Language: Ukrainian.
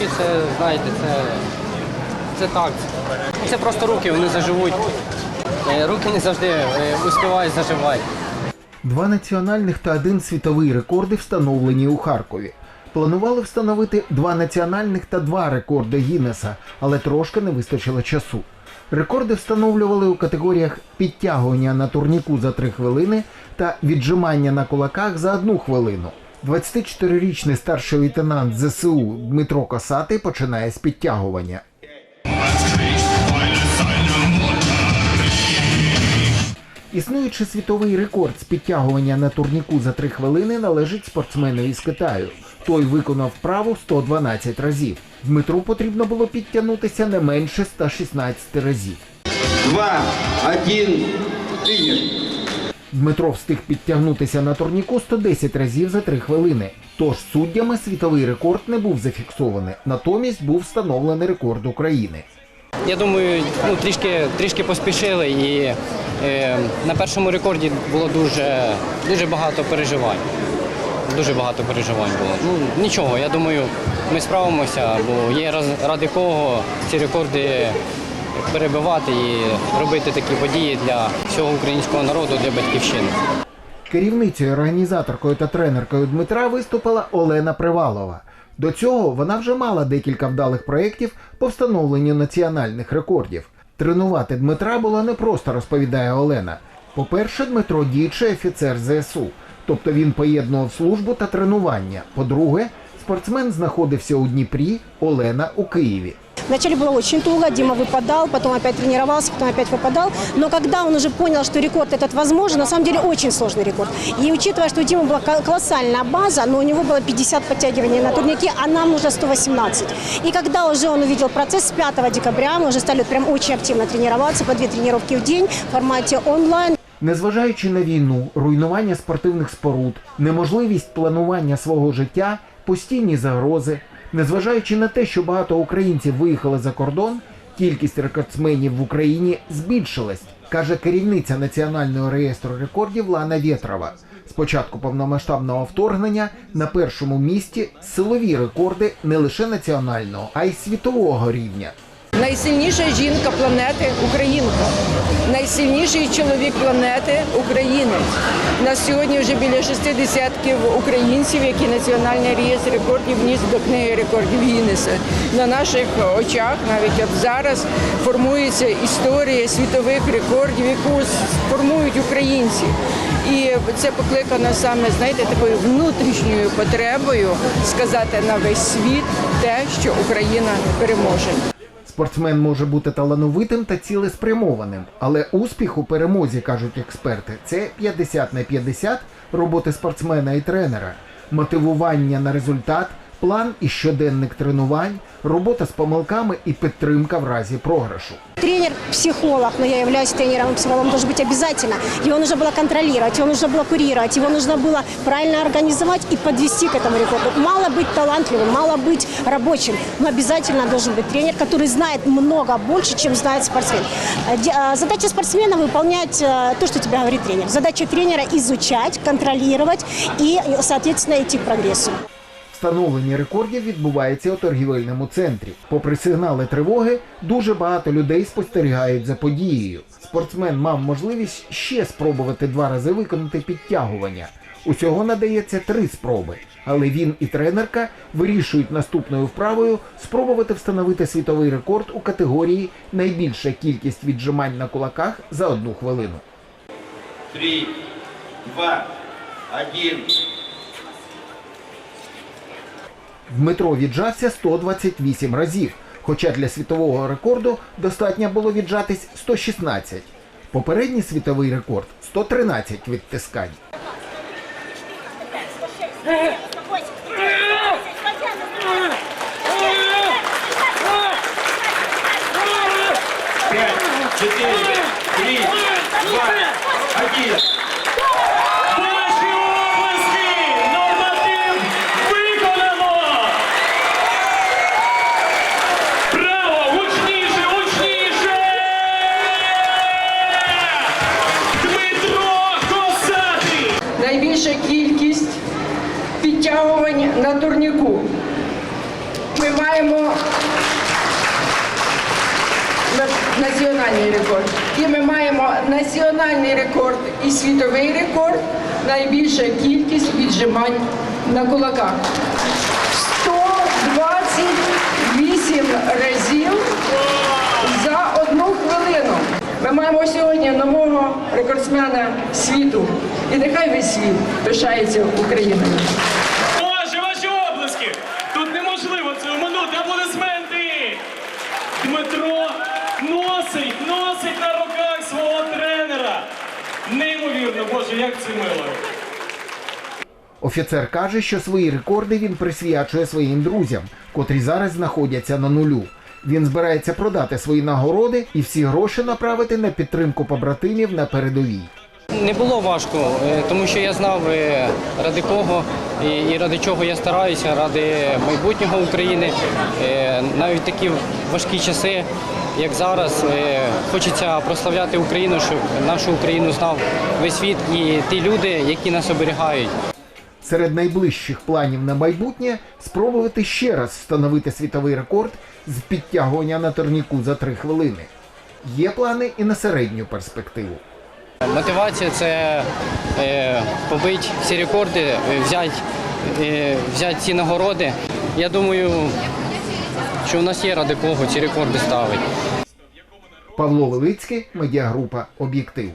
руки це, знаєте, це, це так. Це просто руки, вони заживуть. Е, Руки не завжди е, успівають заживати. Два національних та один світовий рекорди встановлені у Харкові. Планували встановити два національних та два рекорди Гіннеса, але трошки не вистачило часу. Рекорди встановлювали у категоріях підтягування на турніку за 3 хвилини та віджимання на кулаках за 1 хвилину. 24-річний старший лейтенант ЗСУ Дмитро Косатий починає з підтягування. Існуючий світовий рекорд з підтягування на турніку за 3 хвилини належить спортсменові з Китаю. Той виконав вправу 112 разів. Дмитру потрібно було підтягнутися не менше 116 разів. два, один, тренер. Дмитро встиг підтягнутися на турніку 110 разів за 3 хвилини. Тож суддями світовий рекорд не був зафіксований, натомість був встановлений рекорд України. Я думаю, ну, трішки, трішки поспішили і е, на першому рекорді було дуже, дуже багато переживань. Дуже багато переживань було. Ну нічого, я думаю, ми справимося, бо є ради кого ці рекорди перебивати і робити такі події для всього українського народу, для батьківщини. Керівницею, організаторкою та тренеркою Дмитра виступила Олена Привалова. До цього вона вже мала декілька вдалих проєктів по встановленню національних рекордів. Тренувати Дмитра було непросто, розповідає Олена. По-перше, Дмитро діючий офіцер ЗСУ, тобто він поєднував службу та тренування. По-друге, спортсмен знаходився у Дніпрі, Олена у Києві. Вначале было очень туго, Дима выпадал, потом опять тренировался, потом опять выпадал. Но когда он уже понял, что рекорд этот возможен, на самом деле очень сложный рекорд. И учитывая, что у Димы была кол- колоссальная база, но у него было 50 подтягиваний на турнике, а нам нужно 118. И когда уже он увидел процесс с 5 декабря, мы уже стали прям очень активно тренироваться, по две тренировки в день в формате онлайн. Незважаючи на війну, руйнування спортивних споруд, неможливість планування свого життя, постійні загрози, незважаючи на те, що багато українців виїхали за кордон, кількість рекордсменів в Україні збільшилась, каже керівниця Національного реєстру рекордів Лана Вєтрова. З початку повномасштабного вторгнення на першому місці силові рекорди не лише національного, а й світового рівня. Найсильніша жінка планети Українка, найсильніший чоловік планети українець. У нас сьогодні вже біля шести десятків українців, які національний реєстр рекордів вніс до книги рекордів Гіннеса. На наших очах, навіть от зараз, формується історія світових рекордів, яку формують українці. І це покликано саме, знаєте, такою внутрішньою потребою сказати на весь світ те, що Україна переможе. Спортсмен може бути талановитим та цілеспрямованим, але успіх у перемозі, кажуть експерти, це 50 на 50 роботи спортсмена і тренера, мотивування на результат, план і щоденник тренувань, робота з помилками і підтримка в разі програшу. Тренер – психолог, но я являюсь тренером, психологом должен быть обязательно. Его нужно было контролировать, его нужно было курировать, его нужно было правильно организовать и подвести к этому рекорду. Мало быть талантливым, мало быть рабочим, но обязательно должен быть тренер, который знает много больше, чем знает спортсмен. Э, де- э, Задача спортсмена – выполнять э, то, что тебе говорит тренер. Задача тренера – изучать, контролировать и, э, соответственно, идти к прогрессу. Встановлення рекордів відбувається у торгівельному центрі. Попри сигнали тривоги, дуже багато людей спостерігають за подією. Спортсмен мав можливість ще спробувати два рази виконати підтягування. Усього надається три спроби, але він і тренерка вирішують наступною вправою спробувати встановити світовий рекорд у категорії найбільша кількість віджимань на кулаках за одну хвилину. Три, два, один. Дмитро віджався 128 разів, хоча для світового рекорду достатньо було віджатись 116. Попередній світовий рекорд 113 відтискань. Пять, четыре, три, два, один. Найбільша кількість підтягувань на турніку. Ми маємо національний рекорд. І ми маємо національний рекорд і світовий рекорд. Найбільша кількість віджимань на кулаках. 128 разів за одну хвилину. Ми маємо сьогодні нового рекордсмена світу. І нехай весь світ пишається Україною. Боже, ваші обласки! Тут неможливо це оминути. Аплодисменти! Дмитро носить, носить на руках свого тренера. Неймовірно, Боже, як це мило. Офіцер каже, що свої рекорди він присвячує своїм друзям, котрі зараз знаходяться на нулю. Він збирається продати свої нагороди і всі гроші направити на підтримку побратимів на передовій. Не було важко, е, тому що я знав е, ради кого і, ради чого я стараюся, ради майбутнього України. Е, Навіть такі важкі часи, як зараз, хочеться прославляти Україну, щоб нашу Україну знав весь світ і ті люди, які нас оберігають. Серед найближчих планів на майбутнє спробувати ще раз встановити світовий рекорд з підтягування на турніку за три хвилини. Є плани і на середню перспективу. Мотивація це е, побити всі рекорди, взяти е, взяти ці нагороди. Я думаю, що в нас є ради кого ці рекорди ставити. Павло Велицький, медіагрупа Об'єктив.